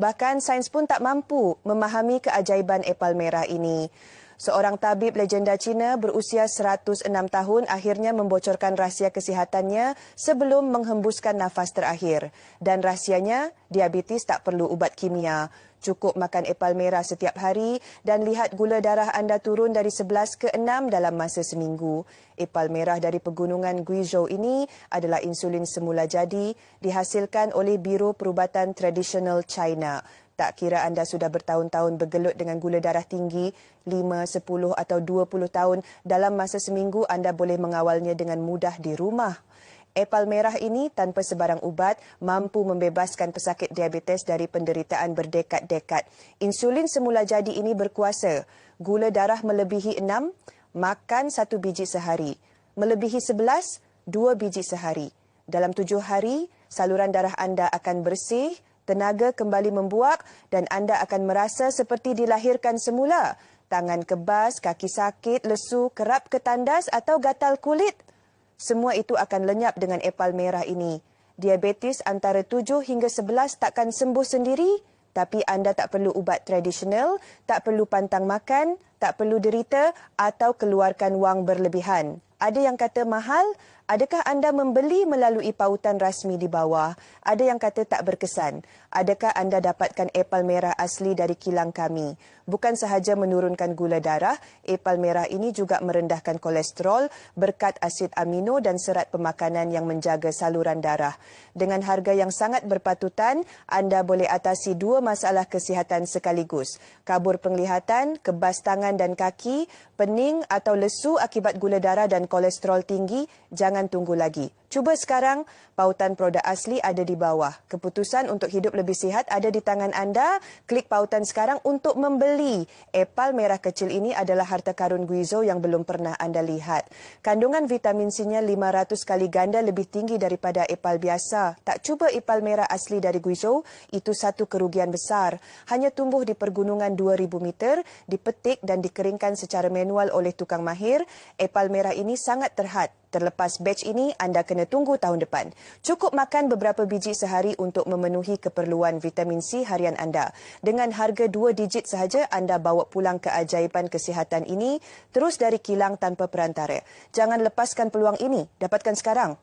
Bahkan sains pun tak mampu memahami keajaiban epal merah ini. Seorang tabib legenda Cina berusia 106 tahun akhirnya membocorkan rahsia kesihatannya sebelum menghembuskan nafas terakhir. Dan rahsianya, diabetes tak perlu ubat kimia. Cukup makan epal merah setiap hari dan lihat gula darah anda turun dari 11 ke 6 dalam masa seminggu. Epal merah dari pegunungan Guizhou ini adalah insulin semula jadi dihasilkan oleh Biro Perubatan Tradisional China. Tak kira anda sudah bertahun-tahun bergelut dengan gula darah tinggi, 5, 10 atau 20 tahun, dalam masa seminggu anda boleh mengawalnya dengan mudah di rumah. Epal merah ini tanpa sebarang ubat mampu membebaskan pesakit diabetes dari penderitaan berdekad-dekad. Insulin semula jadi ini berkuasa. Gula darah melebihi 6, makan satu biji sehari. Melebihi 11, dua biji sehari. Dalam tujuh hari, saluran darah anda akan bersih, tenaga kembali membuak dan anda akan merasa seperti dilahirkan semula. Tangan kebas, kaki sakit, lesu, kerap ketandas atau gatal kulit. Semua itu akan lenyap dengan epal merah ini. Diabetes antara 7 hingga 11 takkan sembuh sendiri, tapi anda tak perlu ubat tradisional, tak perlu pantang makan, tak perlu derita atau keluarkan wang berlebihan. Ada yang kata mahal, Adakah anda membeli melalui pautan rasmi di bawah? Ada yang kata tak berkesan. Adakah anda dapatkan epal merah asli dari kilang kami? Bukan sahaja menurunkan gula darah, epal merah ini juga merendahkan kolesterol berkat asid amino dan serat pemakanan yang menjaga saluran darah. Dengan harga yang sangat berpatutan, anda boleh atasi dua masalah kesihatan sekaligus. Kabur penglihatan, kebas tangan dan kaki, pening atau lesu akibat gula darah dan kolesterol tinggi, jangan tunggu lagi. Cuba sekarang, pautan produk asli ada di bawah. Keputusan untuk hidup lebih sihat ada di tangan anda. Klik pautan sekarang untuk membeli. Epal merah kecil ini adalah harta karun Guizhou yang belum pernah anda lihat. Kandungan vitamin C-nya 500 kali ganda lebih tinggi daripada epal biasa. Tak cuba epal merah asli dari Guizhou, itu satu kerugian besar. Hanya tumbuh di pergunungan 2000 meter, dipetik dan dikeringkan secara manual oleh tukang mahir. Epal merah ini sangat terhad. Terlepas batch ini, anda kena tunggu tahun depan. Cukup makan beberapa biji sehari untuk memenuhi keperluan vitamin C harian anda. Dengan harga dua digit sahaja, anda bawa pulang keajaiban kesihatan ini terus dari kilang tanpa perantara. Jangan lepaskan peluang ini. Dapatkan sekarang.